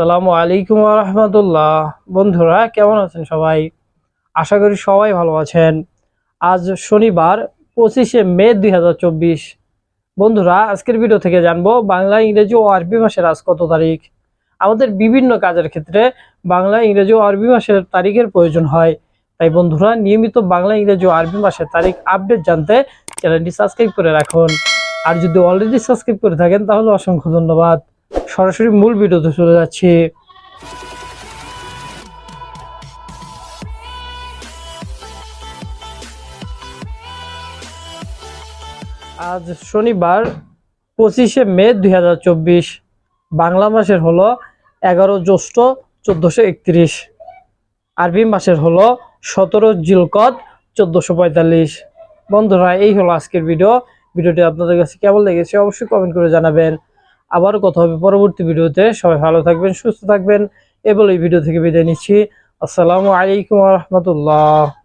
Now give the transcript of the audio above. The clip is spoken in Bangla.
আসসালামু আলাইকুম রহমতুল্লাহ। বন্ধুরা, কেমন আছেন সবাই? আশা করি সবাই ভালো আছেন। আজ শনিবার, পঁচিশে মে দুই হাজার চব্বিশ। বন্ধুরা, আজকের ভিডিও থেকে জানব বাংলা, ইংরেজি ও আরবি মাসের আজ কত তারিখ। আমাদের বিভিন্ন কাজের ক্ষেত্রে বাংলা, ইংরেজি ও আরবি মাসের তারিখের প্রয়োজন হয়। তাই বন্ধুরা, নিয়মিত বাংলা, ইংরেজি ও আরবি মাসের তারিখ আপডেট জানতে চ্যানেলটি সাবস্ক্রাইব করে রাখুন। আর যদি অলরেডি সাবস্ক্রাইব করে থাকেন, তাহলে অসংখ্য ধন্যবাদ। সরাসরি মূল ভিডিওতে চলে যাচ্ছি। আজ শনিবার পঁচিশে মে দুই হাজার চব্বিশ, বাংলা মাসের হলো এগারো জ্যৈষ্ঠ চোদ্দোশো একত্রিশ, আরবি মাসের হলো সতেরো জিলকদ চোদ্দোশো পঁয়তাল্লিশ। বন্ধুরা, এই হলো আজকের ভিডিও। ভিডিওটি আপনাদের কাছে কেমন লেগেছে অবশ্যই কমেন্ট করে জানাবেন। আবারও কথা হবে পরবর্তী ভিডিওতে। সবাই ভালো থাকবেন, সুস্থ থাকবেন। এ বলে এই ভিডিও থেকে বিদায় নিচ্ছি। আসসালামু আলাইকুম রহমতুল্লাহ।